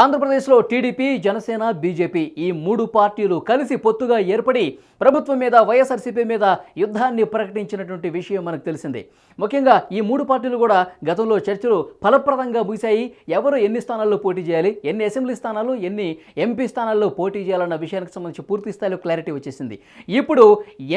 ఆంధ్రప్రదేశ్లో TDP Janasena BJP ఈ మూడు పార్టీలు కలిసి పొత్తుగా ఏర్పడి ప్రభుత్వం మీద వైఎస్ఆర్సీపీ మీద యుద్ధాన్ని ప్రకటించినటువంటి విషయం మనకు తెలిసిందే. ముఖ్యంగా ఈ మూడు పార్టీలు కూడా గతంలో చర్చలు ఫలప్రదంగా ముగిశాయి. ఎవరు ఎన్ని స్థానాల్లో పోటీ చేయాలి ఎన్ని అసెంబ్లీ స్థానాలు ఎన్ని ఎంపీ స్థానాల్లో పోటీ చేయాలన్న విషయానికి సంబంధించి పూర్తి స్థాయిలో క్లారిటీ వచ్చేసింది. ఇప్పుడు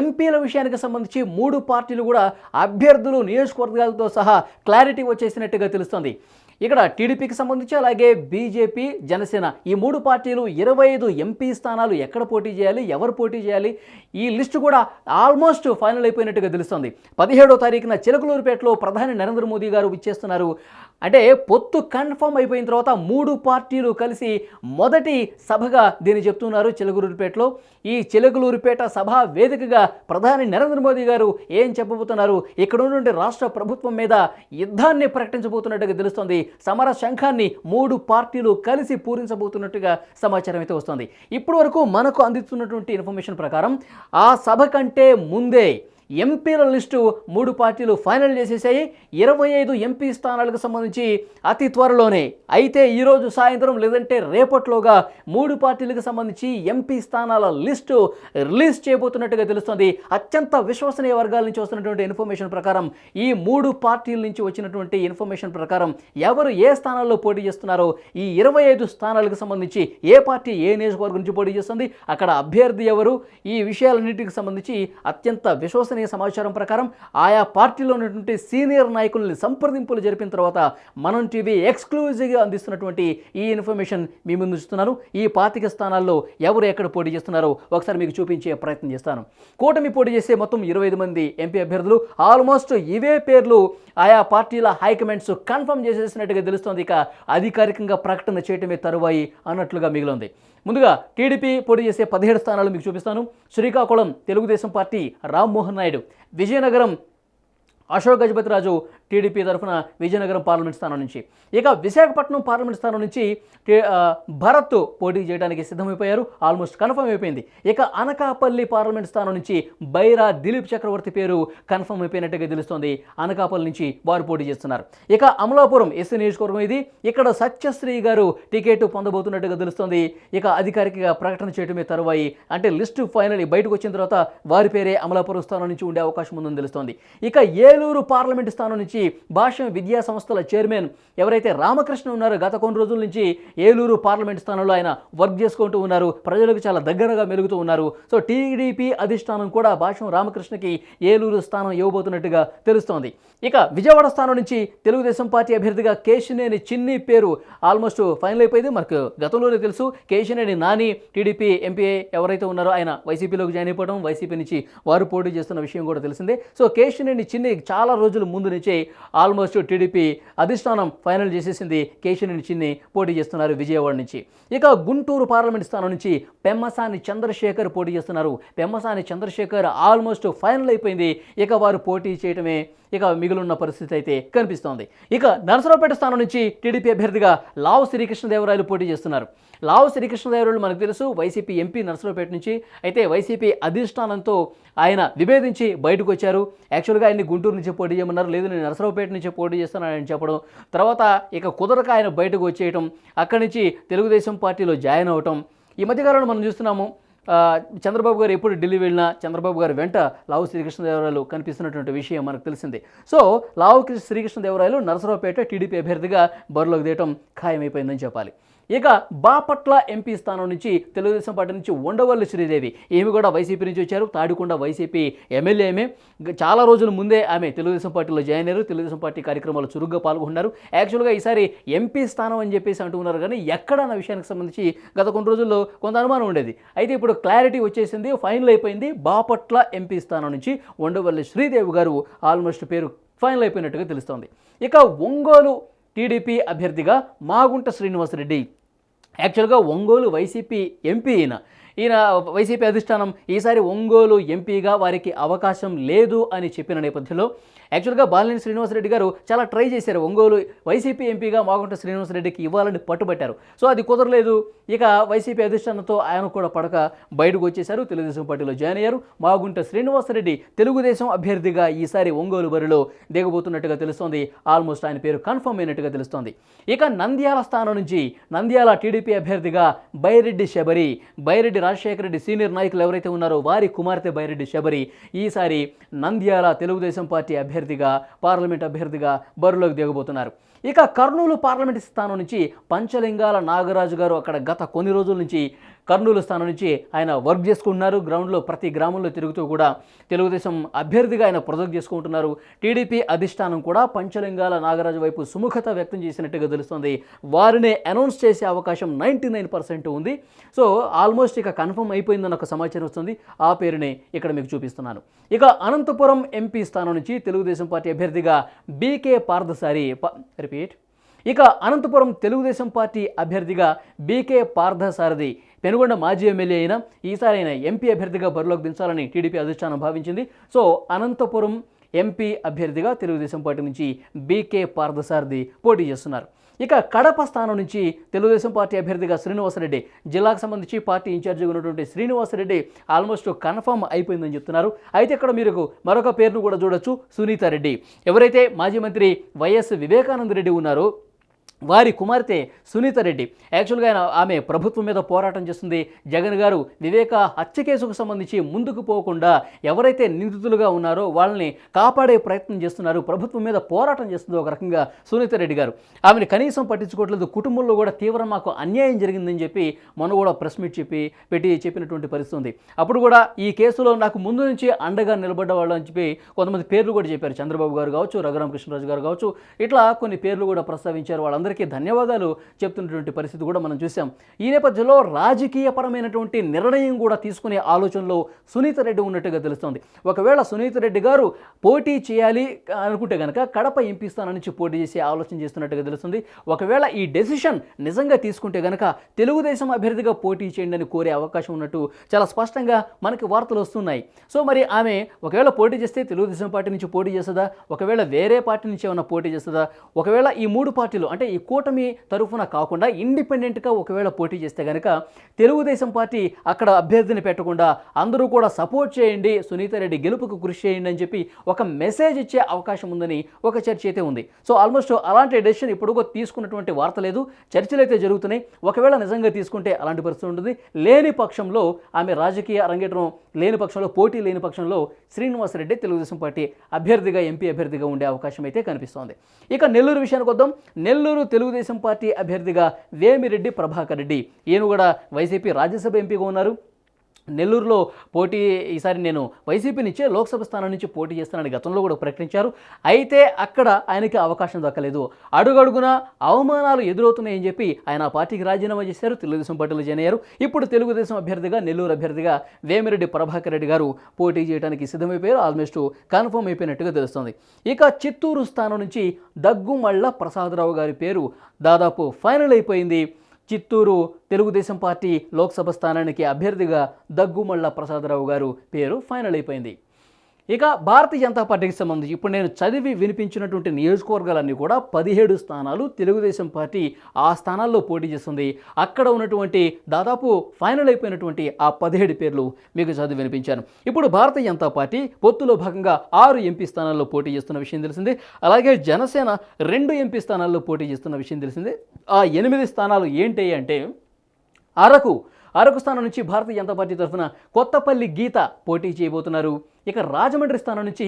ఎంపీల విషయానికి సంబంధించి మూడు పార్టీలు కూడా అభ్యర్థులు నియోజకవర్గాలతో సహా క్లారిటీ వచ్చేసినట్టుగా తెలుస్తోంది. ఇక్కడ టీడీపీకి సంబంధించి అలాగే బీజేపీ జనసేన ఈ మూడు పార్టీలు ఇరవై ఐదు ఎంపీ స్థానాలు ఎక్కడ పోటీ చేయాలి ఎవరు పోటీ చేయాలి ఈ లిస్టు కూడా ఆల్మోస్ట్ ఫైనల్ అయిపోయినట్టుగా తెలుస్తుంది. పదిహేడో తారీఖున చిలకలూరుపేటలో ప్రధాని నరేంద్ర మోదీ గారు విచ్చేస్తున్నారు. అంటే పొత్తు కన్ఫర్మ్ అయిపోయిన తర్వాత మూడు పార్టీలు కలిసి మొదటి సభగా దీన్ని చెప్తున్నారు చిలకలూరుపేటలో ఈ చిలకలూరుపేట సభ వేదికగా ప్రధాని నరేంద్ర మోదీ గారు ఏం చెప్పబోతున్నారు? ఇక్కడ ఉన్నటువంటి రాష్ట్ర ప్రభుత్వం మీద యుద్ధాన్ని ప్రకటించబోతున్నట్టుగా తెలుస్తోంది. సమర శంఖాన్ని మూడు పార్టీలు కలిసి పూరించబోతున్నట్టుగా సమాచారం అయితే వస్తుంది. ఇప్పటి వరకు మనకు అందిస్తున్నటువంటి ఇన్ఫర్మేషన్ ప్రకారం ఆ సభ కంటే ముందే ఎంపీల లిస్టు మూడు పార్టీలు ఫైనల్ చేసేసాయి. ఇరవై ఐదు ఎంపీ స్థానాలకు సంబంధించి అతి త్వరలోనే. అయితే ఈరోజు సాయంత్రం లేదంటే రేపట్లోగా మూడు పార్టీలకు సంబంధించి ఎంపీ స్థానాల లిస్టు రిలీజ్ చేయబోతున్నట్టుగా తెలుస్తుంది. అత్యంత విశ్వసనీయ వర్గాల నుంచి వస్తున్నటువంటి ఇన్ఫర్మేషన్ ప్రకారం ఈ మూడు పార్టీల నుంచి వచ్చినటువంటి ఇన్ఫర్మేషన్ ప్రకారం ఎవరు ఏ స్థానాల్లో పోటీ చేస్తున్నారో ఈ ఇరవై ఐదు స్థానాలకు సంబంధించి ఏ పార్టీ ఏ నియోజకవర్గం నుంచి పోటీ చేస్తుంది అక్కడ అభ్యర్థి ఎవరు ఈ విషయాలన్నింటికి సంబంధించి అత్యంత విశ్వసనీయ సమాచారం ప్రకారం ఆయా పార్టీలో ఉన్నటువంటి సీనియర్ నాయకుల్ని సంప్రదింపులు జరిపిన తర్వాత మనం టీవీ ఎక్స్క్లూజివ్గా అందిస్తున్నటువంటి ఈ ఇన్ఫర్మేషన్ మీ ముందు ఉంచుతున్నాను. ఈ పాతిక స్థానాల్లో ఎవరు ఎక్కడ పోటీ చేస్తున్నారో ఒకసారి మీకు చూపించే ప్రయత్నం చేస్తాను. కూటమి పోటీ చేసే మొత్తం ఇరవై ఐదు మంది ఎంపీ అభ్యర్థులు. ఆల్మోస్ట్ ఇవే పేర్లు ఆయా పార్టీల హైకమాండ్స్ కన్ఫర్మ్ చేసేసినట్టుగా తెలుస్తోంది. ఇక అధికారికంగా ప్రకటన చేయటమే తరువాయి అన్నట్లుగా మిగిలింది. ముందుగా టీడీపీ పోటీ చేసే పదిహేడు స్థానాలు మీకు చూపిస్తాను. శ్రీకాకుళం తెలుగుదేశం పార్టీ రామ్మోహన్ నాయుడు. విజయనగరం అశోక్ గజపతిరాజు టీడీపీ తరఫున విజయనగరం పార్లమెంట్ స్థానం నుంచి. ఇక విశాఖపట్నం పార్లమెంట్ స్థానం నుంచి భరత్ పోటీ చేయడానికి సిద్ధమైపోయారు. ఆల్మోస్ట్ కన్ఫర్మ్ అయిపోయింది. ఇక అనకాపల్లి పార్లమెంట్ స్థానం నుంచి బైరా దిలీప్ చక్రవర్తి పేరు కన్ఫర్మ్ అయిపోయినట్టుగా తెలుస్తోంది. అనకాపల్లి నుంచి వారు పోటీ చేస్తున్నారు. ఇక అమలాపురం ఎస్సీ నియోజకవర్గం ఇది. ఇక్కడ సత్యశ్రీ గారు టికెట్ పొందబోతున్నట్టుగా తెలుస్తోంది. ఇక అధికారికంగా ప్రకటన చేయడమే తరువాయి. అంటే లిస్టు ఫైనల్ బయటకు వచ్చిన తర్వాత వారి పేరే అమలాపురం స్థానం నుంచి ఉండే అవకాశం ఉందని తెలుస్తోంది. ఇక ఏలూరు పార్లమెంట్ స్థానం నుంచి భాష్యం విద్యా సంస్థల చైర్మన్ ఎవరైతే రామకృష్ణ ఉన్నారో గత కొన్ని రోజుల నుంచి ఏలూరు పార్లమెంట్ స్థానంలో ఆయన వర్క్ చేసుకుంటూ ఉన్నారు. ప్రజలకు చాలా దగ్గరగా మెలుగుతూ ఉన్నారు. సో టీడీపీ అధిష్టానం కూడా భాష్యం రామకృష్ణకి ఏలూరు స్థానం ఇవ్వబోతున్నట్టుగా తెలుస్తోంది. ఇక విజయవాడ స్థానం నుంచి తెలుగుదేశం పార్టీ అభ్యర్థిగా కేశినేని చిన్ని పేరు ఆల్మోస్ట్ ఫైనల్ అయిపోయింది. మనకు గతంలోనే తెలుసు కేశినేని నాని టీడీపీ ఎంపీ ఎవరైతే ఉన్నారో ఆయన వైసీపీలోకి జాయిన్ అయిపోవడం వైసీపీ నుంచి వారు పోటీ చేస్తున్న విషయం కూడా తెలిసిందే. సో కేశినేని చిన్ని చాలా రోజుల ముందు నుంచే ఆల్మోస్ట్ టీడీపీ అధిష్టానం ఫైనల్ చేసేసింది కేశినేని చిన్ని పోటీ చేస్తున్నారు విజయవాడ నుంచి. ఇక గుంటూరు పార్లమెంట్ స్థానం నుంచి పెమ్మసాని చంద్రశేఖర్ పోటీ చేస్తున్నారు. పెమ్మసాని చంద్రశేఖర్ ఆల్మోస్ట్ ఫైనల్ అయిపోయింది. ఇక వారు పోటీ చేయటమే ఇక మిగులున్న పరిస్థితి అయితే కనిపిస్తోంది. ఇక నరసరావుపేట స్థానం నుంచి టీడీపీ అభ్యర్థిగా లావు శ్రీకృష్ణదేవరాయలు పోటీ చేస్తున్నారు. లావు శ్రీకృష్ణదేవరాయలు మనకు తెలుసు వైసీపీ ఎంపీ నరసరావుపేట నుంచి అయితే వైసీపీ అధిష్టానంతో ఆయన విభేదించి బయటకు వచ్చారు యాక్చువల్గా ఆయన్ని గుంటూరు నుంచి పోటీ చేయమన్నారు. లేదు నేను నరసరావుపేట నుంచి పోటీ చేస్తున్నానని చెప్పడం. తర్వాత ఇక కుదరక ఆయన బయటకు వచ్చేయటం అక్కడి నుంచి తెలుగుదేశం పార్టీలో జాయిన్ అవ్వటం ఈ మధ్యకాలంలో మనం చూస్తున్నాము చంద్రబాబు గారు ఎప్పుడు ఢిల్లీ వెళ్ళినా చంద్రబాబు గారు వెంట లావు శ్రీకృష్ణదేవరాయలు కనిపిస్తున్నటువంటి విషయం మనకు తెలిసింది. సో లావు శ్రీకృష్ణదేవరాయలు నరసరావుపేట టీడీపీ అభ్యర్థిగా బరిలోకి దిగటం ఖాయమైపోయిందని చెప్పాలి. ఇక బాపట్ల ఎంపీ స్థానం నుంచి తెలుగుదేశం పార్టీ నుంచి ఉండవల్లి శ్రీదేవి. ఈమె కూడా వైసీపీ నుంచి వచ్చారు. తాడికొండ వైసీపీ ఎమ్మెల్యే ఆమె. చాలా రోజుల ముందే ఆమె తెలుగుదేశం పార్టీలో జాయిన్ అయ్యారు. తెలుగుదేశం పార్టీ కార్యక్రమాలు చురుగ్గా పాల్గొన్నారు. యాక్చువల్గా ఈసారి ఎంపీ స్థానం అని చెప్పేసి అంటున్నారు కానీ ఎక్కడ అన్న విషయానికి సంబంధించి గత కొన్ని రోజుల్లో కొంత అనుమానం ఉండేది. అయితే ఇప్పుడు క్లారిటీ వచ్చేసింది ఫైనల్ అయిపోయింది. బాపట్ల ఎంపీ స్థానం నుంచి ఉండవల్లి శ్రీదేవి గారు ఆల్మోస్ట్ పేరు ఫైనల్ అయిపోయినట్టుగా తెలుస్తోంది. ఇక ఒంగోలు టీడీపీ అభ్యర్థిగా మాగుంట శ్రీనివాసరెడ్డి యాక్చువల్గా ఒంగోలు వైసీపీ ఎంపీ ఈయన. ఈయన వైసీపీ అధిష్టానం ఈసారి ఒంగోలు ఎంపీగా వారికి అవకాశం లేదు అని చెప్పిన నేపథ్యంలో యాక్చువల్గా బాలినేని శ్రీనివాసరెడ్డి గారు చాలా ట్రై చేశారు. ఒంగోలు వైసీపీ ఎంపీగా మాగుంట శ్రీనివాసరెడ్డికి ఇవ్వాలని పట్టుబట్టారు. సో అది కుదరలేదు. ఇక వైసీపీ అధిష్టానంతో ఆయన కూడా పడక బయటకు వచ్చేశారు. తెలుగుదేశం పార్టీలో జాయిన్ అయ్యారు. మాగుంట శ్రీనివాసరెడ్డి తెలుగుదేశం అభ్యర్థిగా ఈసారి ఒంగోలు బరిలో దిగబోతున్నట్టుగా తెలుస్తోంది. ఆల్మోస్ట్ ఆయన పేరు కన్ఫర్మ్ అయినట్టుగా తెలుస్తోంది. ఇక నంద్యాల స్థానం నుంచి నంద్యాల టీడీపీ అభ్యర్థిగా బైరెడ్డి శబరి బైరెడ్డి రాజశేఖర రెడ్డి సీనియర్ నాయకులు ఎవరైతే ఉన్నారో వారి కుమార్తె బైరెడ్డి శబరి ఈసారి నంద్యాల తెలుగుదేశం పార్టీ అభ్యర్థిగా పార్లమెంట్ అభ్యర్థిగా బరిలోకి దిగబోతున్నారు. ఇక కర్నూలు పార్లమెంట్ స్థానం నుంచి పంచలింగాల నాగరాజు గారు అక్కడ గత కొన్ని రోజుల నుంచి కర్నూలు స్థానం నుంచి ఆయన వర్క్ చేసుకుంటున్నారు. గ్రౌండ్లో ప్రతి గ్రామంలో తిరుగుతూ కూడా తెలుగుదేశం అభ్యర్థిగా ఆయన ప్రొజెక్ట్ చేసుకుంటున్నారు. టీడీపీ అధిష్టానం కూడా పంచలింగాల నాగరాజు వైపు సుముఖత వ్యక్తం చేసినట్టుగా తెలుస్తుంది. వారిని అనౌన్స్ చేసే అవకాశం నైంటీ నైన్ పర్సెంట్ ఉంది. సో ఆల్మోస్ట్ ఇక కన్ఫర్మ్ అయిపోయిందని ఒక సమాచారం వస్తుంది. ఆ పేరుని ఇక్కడ మీకు చూపిస్తున్నాను. ఇక అనంతపురం ఎంపీ స్థానం నుంచి తెలుగుదేశం పార్టీ అభ్యర్థిగా బీకే పార్థసారి రిపీట్. ఇక అనంతపురం తెలుగుదేశం పార్టీ అభ్యర్థిగా బీకే పార్థసారథి పెనుగొండ మాజీ ఎమ్మెల్యే అయిన ఈసారి ఆయన ఎంపీ అభ్యర్థిగా బరిలోకి దించాలని టీడీపీ అధిష్టానం భావించింది. సో అనంతపురం ఎంపీ అభ్యర్థిగా తెలుగుదేశం పార్టీ నుంచి బీకే పార్థసారథి పోటీ చేస్తున్నారు. ఇక కడప స్థానం నుంచి తెలుగుదేశం పార్టీ అభ్యర్థిగా శ్రీనివాసరెడ్డి జిల్లాకు సంబంధించి పార్టీ ఇన్ఛార్జిగా ఉన్నటువంటి శ్రీనివాసరెడ్డి ఆల్మోస్ట్ కన్ఫర్మ్ అయిపోయిందని చెప్తున్నారు. అయితే ఇక్కడ మీరు మరొక పేరును కూడా చూడొచ్చు సునీత రెడ్డి ఎవరైతే మాజీ మంత్రి వైఎస్ వివేకానంద రెడ్డి ఉన్నారో వారి కుమార్తె సునీత రెడ్డి. యాక్చువల్గా ఆయన ఆమె ప్రభుత్వం మీద పోరాటం చేస్తుంది. జగన్ గారు వివేక హత్య కేసుకు సంబంధించి ముందుకు పోకుండా ఎవరైతే నిందితులుగా ఉన్నారో వాళ్ళని కాపాడే ప్రయత్నం చేస్తున్నారు ప్రభుత్వం మీద పోరాటం చేస్తుంది ఒక రకంగా సునీత రెడ్డి గారు. ఆమెను కనీసం పట్టించుకోవట్లేదు కుటుంబంలో కూడా తీవ్ర మాకు అన్యాయం జరిగిందని చెప్పి మొన్న కూడా ప్రెస్ మీట్ చెప్పి పెట్టి చెప్పినటువంటి పరిస్థితి ఉంది. అప్పుడు కూడా ఈ కేసులో నాకు ముందు నుంచి అండగా నిలబడ్డ వాళ్ళు అని చెప్పి కొంతమంది పేర్లు కూడా చెప్పారు. చంద్రబాబు గారు కావచ్చు రఘురామకృష్ణరాజు గారు కావచ్చు ఇట్లా కొన్ని పేర్లు కూడా ప్రస్తావించారు. వాళ్ళందరూ అందరికీ ధన్యవాదాలు చెప్తున్నటువంటి పరిస్థితి కూడా మనం చూసాం ఈ నేపథ్యంలో రాజకీయపరమైనటువంటి నిర్ణయం కూడా తీసుకునే ఆలోచనలో సునీత రెడ్డి ఉన్నట్టుగా తెలుస్తోంది. ఒకవేళ సునీత రెడ్డి గారు పోటీ చేయాలి అనుకుంటే కనుక కడప ఎంపీ స్థానం నుంచి పోటీ చేసే ఆలోచన చేస్తున్నట్టుగా తెలుస్తుంది. ఒకవేళ ఈ డెసిషన్ నిజంగా తీసుకుంటే కనుక తెలుగుదేశం అభ్యర్థిగా పోటీ చేయండి అని కోరే అవకాశం ఉన్నట్టు చాలా స్పష్టంగా మనకి వార్తలు వస్తున్నాయి. సో మరి ఆమె ఒకవేళ పోటీ చేస్తే తెలుగుదేశం పార్టీ నుంచి పోటీ చేస్తుందా? ఒకవేళ వేరే పార్టీ నుంచి ఏమైనా పోటీ చేస్తుందా? ఒకవేళ ఈ మూడు పార్టీలు అంటే ఈ కూటమి తరఫున కాకుండా ఇండిపెండెంట్గా ఒకవేళ పోటీ చేస్తే కనుక తెలుగుదేశం పార్టీ అక్కడ అభ్యర్థిని పెట్టకుండా అందరూ కూడా సపోర్ట్ చేయండి సునీత రెడ్డి గెలుపుకు కృషి చేయండి అని చెప్పి ఒక మెసేజ్ ఇచ్చే అవకాశం ఉందని ఒక చర్చ అయితే ఉంది. సో ఆల్మోస్ట్ అలాంటి డెసిషన్ ఇప్పుడు తీసుకున్నటువంటి వార్త లేదు. చర్చలు అయితే జరుగుతున్నాయి. ఒకవేళ నిజంగా తీసుకుంటే అలాంటి పరిస్థితి ఉంటుంది. లేని పక్షంలో ఆమె రాజకీయ అరంగేట్రం లేని పక్షంలో పోటీ లేని పక్షంలో శ్రీనివాసరెడ్డి తెలుగుదేశం పార్టీ అభ్యర్థిగా ఎంపీ అభ్యర్థిగా ఉండే అవకాశం అయితే కనిపిస్తోంది. ఇక నెల్లూరు విషయానికి వద్దాం. నెల్లూరు తెలుగుదేశం పార్టీ అభ్యర్థిగా వేమిరెడ్డి ప్రభాకర్ రెడ్డి. ఈయన కూడా వైసీపీ రాజ్యసభ ఎంపీగా ఉన్నారు. నెల్లూరులో పోటీ ఈసారి నేను వైసీపీ నుంచే లోక్సభ స్థానం నుంచి పోటీ చేస్తానని గతంలో కూడా ప్రకటించారు. అయితే అక్కడ ఆయనకి అవకాశం దక్కలేదు. అడుగడుగున అవమానాలు ఎదురవుతున్నాయని చెప్పి ఆయన పార్టీకి రాజీనామా చేశారు. తెలుగుదేశం పార్టీలో జాయిన్ అయ్యారు. ఇప్పుడు తెలుగుదేశం అభ్యర్థిగా నెల్లూరు అభ్యర్థిగా వేమిరెడ్డి ప్రభాకర్ రెడ్డి గారు పోటీ చేయడానికి సిద్ధమైపోయారు. ఆల్మోస్ట్ కన్ఫర్మ్ అయిపోయినట్టుగా తెలుస్తోంది. ఇక చిత్తూరు స్థానం నుంచి దగ్గుమళ్ళ ప్రసాదరావు గారి పేరు దాదాపు ఫైనల్ అయిపోయింది. చిత్తూరు తెలుగుదేశం పార్టీ లోక్సభ స్థానానికి అభ్యర్థిగా దగ్గుమళ్ళ ప్రసాదరావు గారు పేరు ఫైనల్ అయిపోయింది. ఇక భారతీయ జనతా పార్టీకి సంబంధించి ఇప్పుడు నేను చదివి వినిపించినటువంటి నియోజకవర్గాలన్నీ కూడా పదిహేడు స్థానాలు తెలుగుదేశం పార్టీ ఆ స్థానాల్లో పోటీ చేస్తుంది. అక్కడ ఉన్నటువంటి దాదాపు ఫైనల్ అయిపోయినటువంటి ఆ పదిహేడు పేర్లు మీకు చదివి వినిపించాను. ఇప్పుడు భారతీయ జనతా పార్టీ పొత్తులో భాగంగా ఆరు ఎంపీ స్థానాల్లో పోటీ చేస్తున్న విషయం తెలిసిందే. అలాగే జనసేన రెండు ఎంపీ స్థానాల్లో పోటీ చేస్తున్న విషయం తెలిసిందే. ఆ ఎనిమిది స్థానాలు ఏంటి అంటే అరకు అరకు స్థానం నుంచి భారతీయ జనతా పార్టీ తరఫున కొత్తపల్లి గీత పోటీ చేయబోతున్నారు. ఇక రాజమండ్రి స్థానం నుంచి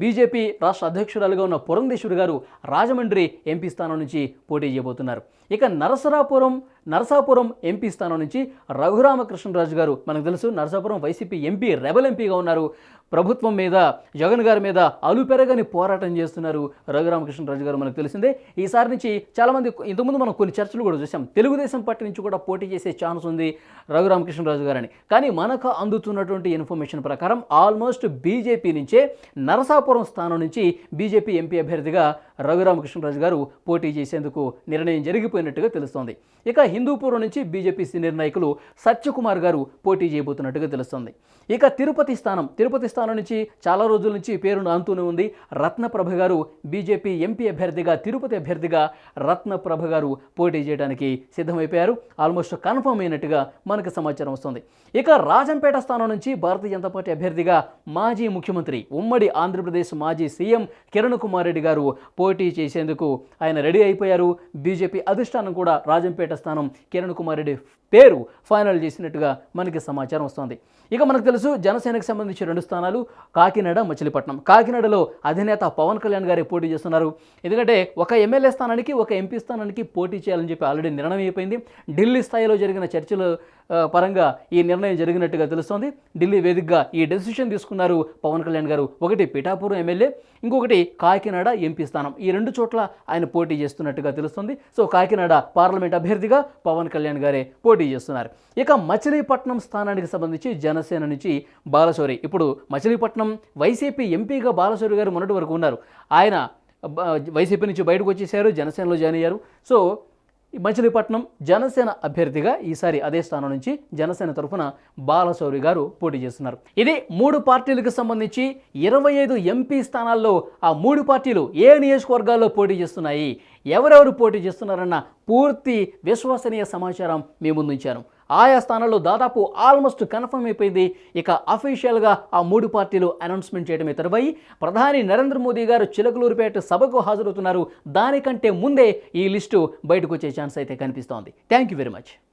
బీజేపీ రాష్ట్ర అధ్యక్షురాలుగా ఉన్న పురంధేశ్వరి గారు రాజమండ్రి ఎంపీ స్థానం నుంచి పోటీ చేయబోతున్నారు. ఇక నరసరాపురం నరసాపురం ఎంపీ స్థానం నుంచి రఘురామకృష్ణరాజు గారు మనకు తెలుసు నరసాపురం వైసీపీ ఎంపీ రెబల్ ఎంపీగా ఉన్నారు. ప్రభుత్వం మీద జగన్ గారి మీద అలుపెరగని పోరాటం చేస్తున్నారు రఘురామకృష్ణరాజు గారు మనకు తెలిసిందే. ఈసారి నుంచి చాలామంది ఇంతకుముందు మనం కొన్ని చర్చలు కూడా చూసాం తెలుగుదేశం పార్టీ నుంచి కూడా పోటీ చేసే ఛాన్స్ ఉంది రఘురామకృష్ణరాజు గారని. కానీ మనకు అందుతున్నటువంటి ఇన్ఫర్మేషన్ ప్రకారం ఆల్మోస్ట్ బీజేపీ నుంచే నరసాపురం స్థానం నుంచి బీజేపీ ఎంపీ అభ్యర్థిగా రఘురామకృష్ణరాజు గారు పోటీ చేసేందుకు నిర్ణయం జరిగిపోయినట్టుగా తెలుస్తోంది. ఇక హిందూపురం నుంచి బీజేపీ సీనియర్ నాయకులు సత్యకుమార్ గారు పోటీ చేయబోతున్నట్టుగా తెలుస్తోంది. ఇక తిరుపతి స్థానం తిరుపతి స్థానం నుంచి చాలా రోజుల నుంచి పేరును అంతూనే ఉంది. రత్నప్రభ గారు బీజేపీ ఎంపీ అభ్యర్థిగా తిరుపతి అభ్యర్థిగా రత్నప్రభ గారు పోటీ చేయడానికి సిద్ధమైపోయారు. ఆల్మోస్ట్ కన్ఫర్మ్ అయినట్టుగా మనకు సమాచారం వస్తుంది. ఇక రాజంపేట స్థానం నుంచి భారతీయ జనతా పార్టీ అభ్యర్థిగా మాజీ ముఖ్యమంత్రి ఉమ్మడి ఆంధ్రప్రదేశ్ మాజీ సీఎం కిరణ్ కుమార్ రెడ్డి గారు పోటీ చేసేందుకు ఆయన రెడీ అయిపోయారు. బీజేపీ అధిష్టానం కూడా రాజంపేట స్థానం కిరణ్ కుమార్ రెడ్డి పేరు ఫైనల్ చేసినట్టుగా మనకి సమాచారం వస్తోంది. ఇక మనకు తెలుసు జనసేనకు సంబంధించి రెండు స్థానాలు కాకినాడ మచిలీపట్నం. కాకినాడలో అధినేత పవన్ కళ్యాణ్ గారే పోటీ చేస్తున్నారు. ఎందుకంటే ఒక ఎమ్మెల్యే స్థానానికి ఒక ఎంపీ స్థానానికి పోటీ చేయాలని చెప్పి ఆల్రెడీ నిర్ణయం అయిపోయింది. ఢిల్లీ స్థాయిలో జరిగిన చర్చలు పరంగా ఈ నిర్ణయం జరిగినట్టుగా తెలుస్తోంది. ఢిల్లీ వేదికగా ఈ డెసిషన్ తీసుకున్నారు పవన్ కళ్యాణ్ గారు. ఒకటి పిఠాపురం ఎమ్మెల్యే ఇంకొకటి కాకినాడ ఎంపీ స్థానం. ఈ రెండు చోట్ల ఆయన పోటీ చేస్తున్నట్టుగా తెలుస్తుంది. సో కాకినాడ పార్లమెంట్ అభ్యర్థిగా పవన్ కళ్యాణ్ గారే పోటీ చేస్తున్నారు. ఇక మచిలీపట్నం స్థానానికి సంబంధించి జన జనసేన నుంచి బాలశౌరి. ఇప్పుడు మచిలీపట్నం వైసీపీ ఎంపీగా బాలశౌరి గారు మొన్నటి వరకు ఉన్నారు. ఆయన వైసీపీ నుంచి బయటకు వచ్చేసారు జనసేనలో జాయిన్ అయ్యారు. సో మచిలీపట్నం జనసేన అభ్యర్థిగా ఈసారి అదే స్థానం నుంచి జనసేన తరఫున బాలశౌరి గారు పోటీ చేస్తున్నారు. ఇది మూడు పార్టీలకు సంబంధించి ఇరవై ఐదు ఎంపీ స్థానాల్లో ఆ మూడు పార్టీలు ఏ నియోజకవర్గాల్లో పోటీ చేస్తున్నాయి? ఎవరెవరు పోటీ చేస్తున్నారన్న పూర్తి విశ్వసనీయ సమాచారం మీ ముందుంచాను ఆయా స్థానాల్లో దాదాపు ఆల్మోస్ట్ కన్ఫర్మ్ అయిపోయింది. ఇక అఫీషియల్గా ఆ మూడు పార్టీలు అనౌన్స్మెంట్ చేయడమే తరువాయి. ప్రధాని నరేంద్ర మోదీ గారు చిలకలూరుపేట సభకు హాజరవుతున్నారు. దానికంటే ముందే ఈ లిస్టు బయటకు వచ్చే ఛాన్స్ అయితే కనిపిస్తోంది. Thank you very much